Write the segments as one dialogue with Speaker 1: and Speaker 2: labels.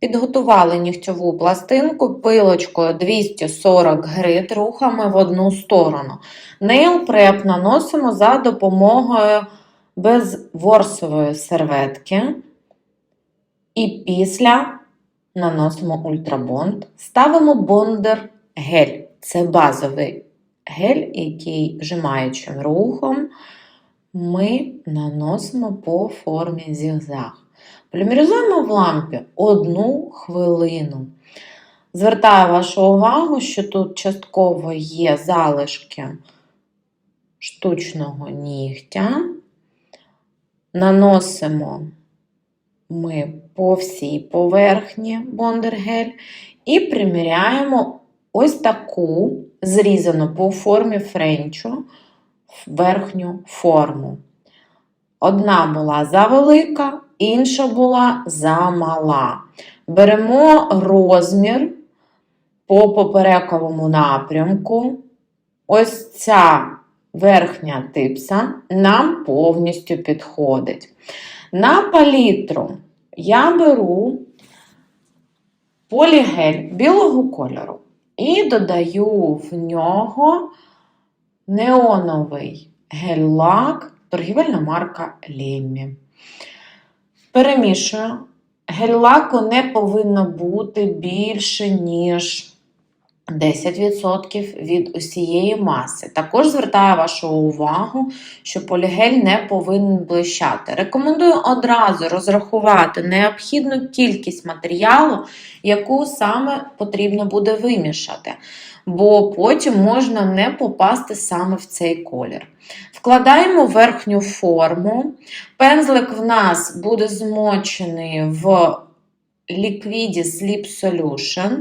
Speaker 1: Підготували нігтьову пластинку пилочкою 240 грит рухами в одну сторону. Prep наносимо за допомогою безворсової серветки. І після наносимо ультрабонд. Ставимо бондер гель. Це базовий гель, який вжимаючим рухом ми наносимо по формі зігзаг. Полімеризуємо в лампі одну хвилину. Звертаю вашу увагу, що тут частково є залишки штучного нігтя. Наносимо ми по всій поверхні бондергель і приміряємо ось таку зрізану по формі френчу верхню форму. Одна була завелика, інша була замала. Беремо розмір по поперековому напрямку. Ось ця верхня типса нам повністю підходить. На палітру я беру полігель білого кольору і додаю в нього неоновий гель-лак, торгівельна марка Леммі. Перемішую. Гель-лаку не повинно бути більше, ніж 10% від усієї маси. Також звертаю вашу увагу, що полігель не повинен блищати. Рекомендую одразу розрахувати необхідну кількість матеріалу, яку саме потрібно буде вимішати, бо потім можна не попасти саме в цей колір. Вкладаємо верхню форму. Пензлик в нас буде змочений в ліквіді Sleep Solution.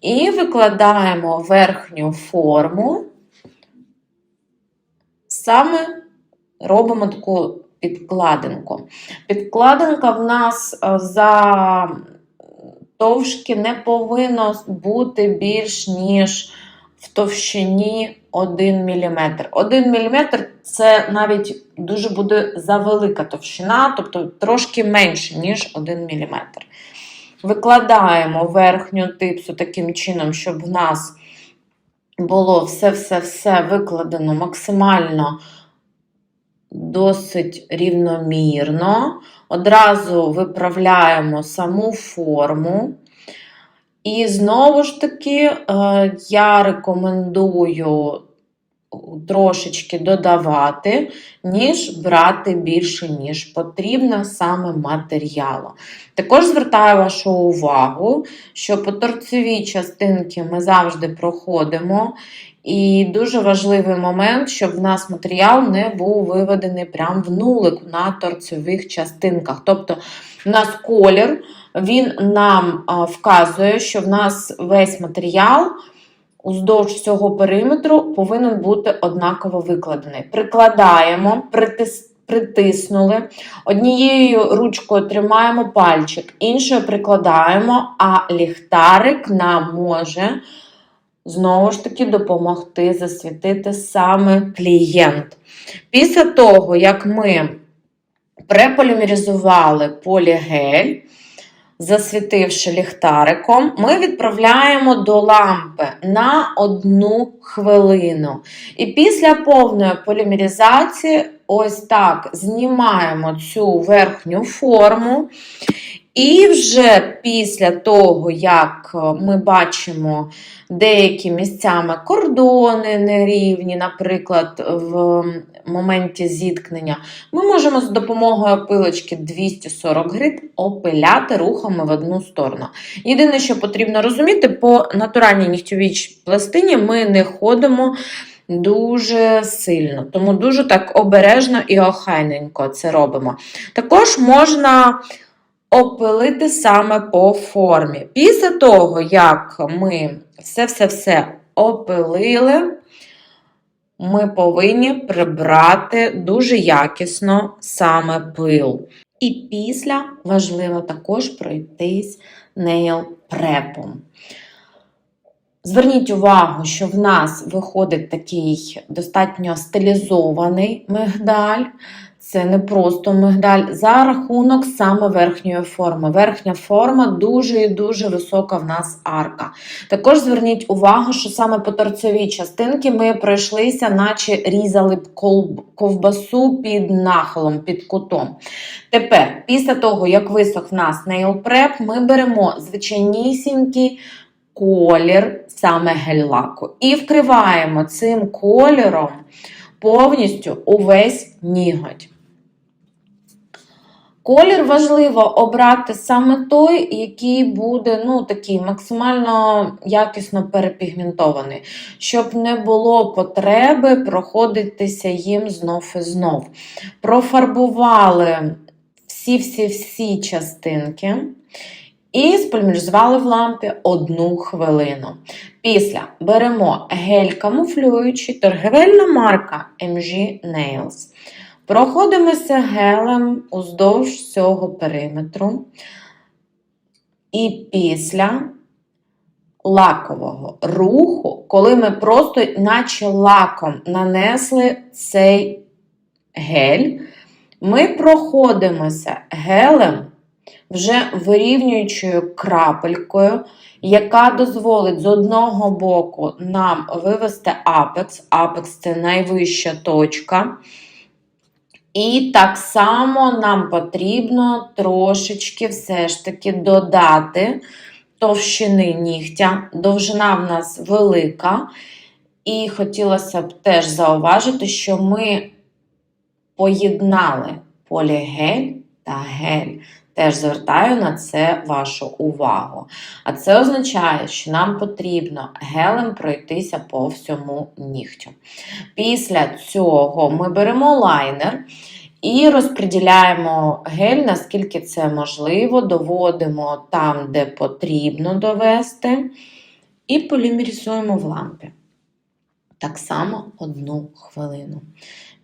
Speaker 1: І викладаємо верхню форму, саме робимо таку підкладинку. Підкладинка в нас е, за товшки не повинно бути більш, ніж в товщині 1 мм. 1 мм це навіть дуже буде завелика товщина, тобто трошки менше, ніж 1 мм. Викладаємо верхню типсу таким чином, щоб в нас було все-все-все викладено максимально досить рівномірно. Одразу виправляємо саму форму. І знову ж таки, е, я рекомендую трошечки додавати, ніж брати більше, ніж потрібно саме матеріалу. Також звертаю вашу увагу, що по торцевій частинки ми завжди проходимо. І дуже важливий момент, щоб в нас матеріал не був виведений прямо в нулик на торцевих частинках. Тобто, в нас колір, він нам вказує, що в нас весь матеріал уздовж всього периметру повинен бути однаково викладений. Прикладаємо, притис, притиснули. Однією ручкою тримаємо пальчик, іншою прикладаємо, а ліхтарик нам може знову ж таки допомогти засвітити саме клієнт. Після того, як ми преполімеризували полігель, засвітивши ліхтариком, ми відправляємо до лампи на одну хвилину. І після повної полімеризації, ось так знімаємо цю верхню форму. І вже після того, як ми бачимо деякі місцями кордони нерівні, наприклад, в моменті зіткнення, ми можемо з допомогою пилочки 240 грит опиляти рухами в одну сторону. Єдине, що потрібно розуміти, по натуральній нігтьовій пластині ми не ходимо. Дуже сильно, тому дуже так обережно і охайненько це робимо. Також можна опилити саме по формі. Після того, як ми все-все-все опилили, ми повинні прибрати дуже якісно саме пил. І після важливо також пройтись нейл препом. Зверніть увагу, що в нас виходить такий достатньо стилізований мигдаль. Це не просто мигдаль за рахунок саме верхньої форми. Верхня форма дуже і дуже висока в нас арка. Також зверніть увагу, що саме по торцевій частинці ми пройшлися, наче різали б ковбасу під нахилом, під кутом. Тепер, після того, як висох в нас prep, ми беремо звичайнісінький колір саме гель-лаку і вкриваємо цим кольором повністю увесь ніготь. Колір важливо обрати саме той, який буде ну, такий максимально якісно перепігментований, щоб не було потреби проходитися їм знов і знов. Профарбували всі-всі-всі частинки і спольміжували в лампі одну хвилину. Після беремо гель камуфлюючий, торгівельна марка MG Nails. Проходимося гелем уздовж всього периметру. І після лакового руху, коли ми просто, наче лаком, нанесли цей гель, ми проходимося гелем вже вирівнюючою крапелькою, яка дозволить з одного боку нам вивести апекс. Апекс це найвища точка. І так само нам потрібно трошечки все ж таки додати товщини нігтя. Довжина в нас велика. І хотілося б теж зауважити, що ми поєднали полігель та гель. Теж звертаю на це вашу увагу. А це означає, що нам потрібно гелем пройтися по всьому нігтю. Після цього ми беремо лайнер і розподіляємо гель, наскільки це можливо, доводимо там, де потрібно довести, і полімерізуємо в лампі. Так само одну хвилину.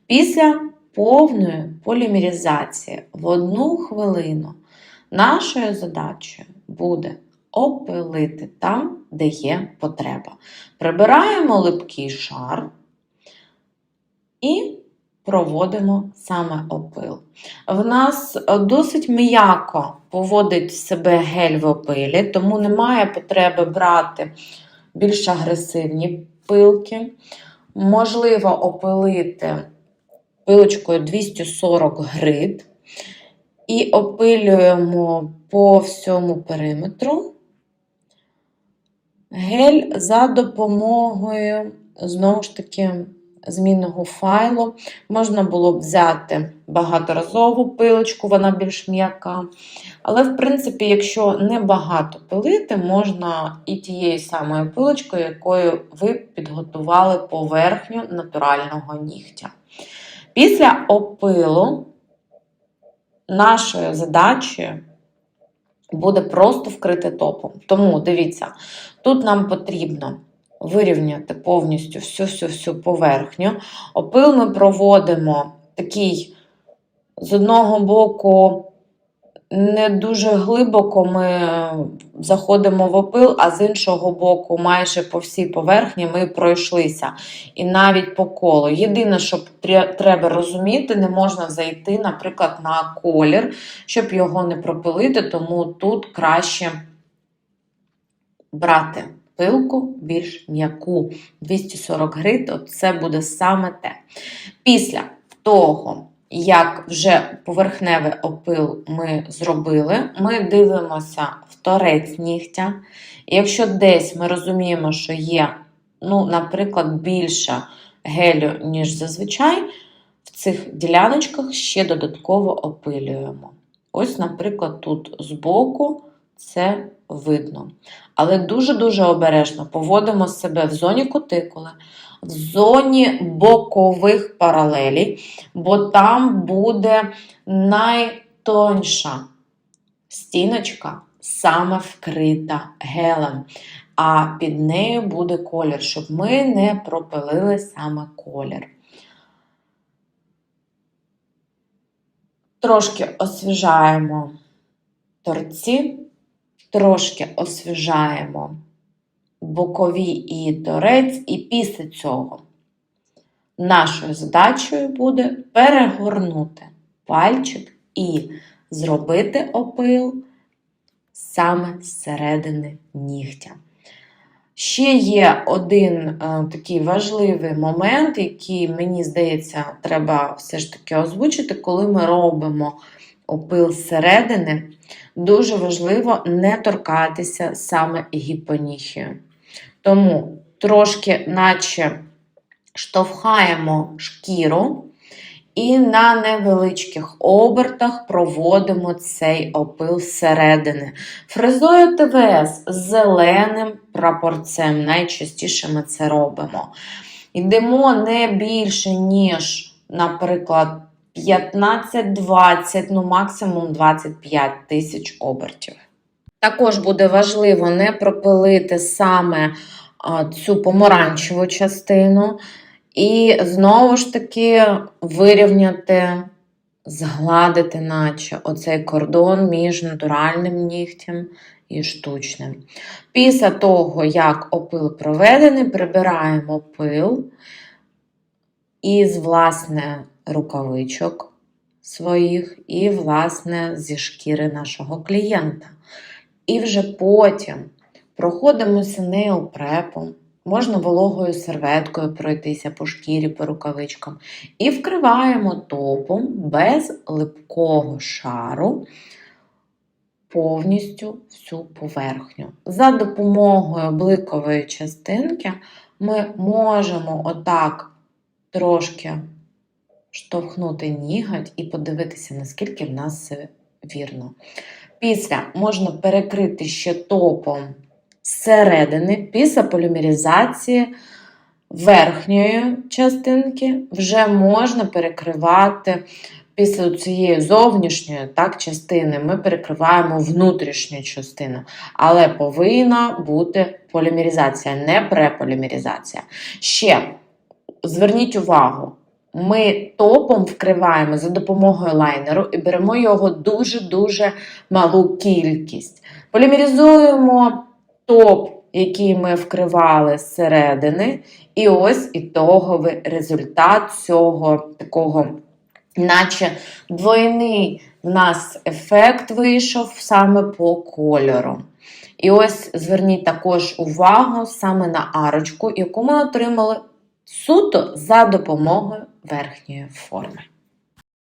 Speaker 1: Після повної полімеризації в одну хвилину нашою задачею буде опилити там, де є потреба. Прибираємо липкий шар і проводимо саме опил. В нас досить м'яко поводить себе гель в опилі, тому немає потреби брати більш агресивні пилки. Можливо опилити пилочкою 240 грит і опилюємо по всьому периметру гель за допомогою, знову ж таки, змінного файлу. Можна було б взяти багаторазову пилочку, вона більш м'яка. Але, в принципі, якщо не багато пилити, можна і тією самою пилочкою, якою ви підготували поверхню натурального нігтя. Після опилу нашою задачею буде просто вкрити топом. Тому дивіться, тут нам потрібно вирівняти повністю всю-всю-всю поверхню. Опил ми проводимо такий з одного боку. Не дуже глибоко ми заходимо в опил, а з іншого боку, майже по всій поверхні ми пройшлися. І навіть по колу. Єдине, що треба розуміти, не можна зайти, наприклад, на колір, щоб його не пропилити, тому тут краще брати пилку більш м'яку. 240 грит, це буде саме те. Після того, як вже поверхневий опил ми зробили, ми дивимося в торець нігтя. Якщо десь ми розуміємо, що є, ну, наприклад, більше гелю, ніж зазвичай, в цих діляночках ще додатково опилюємо. Ось, наприклад, тут збоку це видно. Але дуже-дуже обережно поводимо себе в зоні кутикули, в зоні бокових паралелей, бо там буде найтоньша стіночка, саме вкрита гелем. А під нею буде колір, щоб ми не пропилили саме колір. Трошки освіжаємо торці, трошки освіжаємо бокові і торець, і після цього нашою задачею буде перегорнути пальчик і зробити опил саме зсередини нігтя. Ще є один е, такий важливий момент, який, мені здається, треба все ж таки озвучити, коли ми робимо опил зсередини. Дуже важливо не торкатися саме гіпоніхію. Тому трошки, наче штовхаємо шкіру і на невеличких обертах проводимо цей опил зсередини. Фрезою ТВС зеленим прапорцем. Найчастіше ми це робимо. Йдемо не більше, ніж, наприклад, 15-20, ну максимум 25 тисяч обертів. Також буде важливо не пропилити саме цю помаранчеву частину. І знову ж таки вирівняти, згладити, наче оцей кордон між натуральним нігтем і штучним. Після того, як опил проведений, прибираємо пил із, власне, рукавичок своїх, і, власне, зі шкіри нашого клієнта. І вже потім проходимося неопрепом. Можна вологою серветкою пройтися по шкірі, по рукавичкам. І вкриваємо топом без липкого шару повністю всю поверхню. За допомогою бликової частинки ми можемо отак трошки штовхнути ніготь і подивитися, наскільки в нас все вірно. Після можна перекрити ще топом зсередини, після полімеризації верхньої частинки вже можна перекривати після цієї зовнішньої так, частини, ми перекриваємо внутрішню частину. Але повинна бути полімеризація, не преполімеризація. Ще зверніть увагу. Ми топом вкриваємо за допомогою лайнеру і беремо його дуже-дуже малу кількість. Полімеризуємо топ, який ми вкривали зсередини, і ось ітоговий результат цього такого, наче двойний в нас ефект вийшов саме по кольору. І ось зверніть також увагу саме на арочку, яку ми отримали суто за допомогою верхньої форми.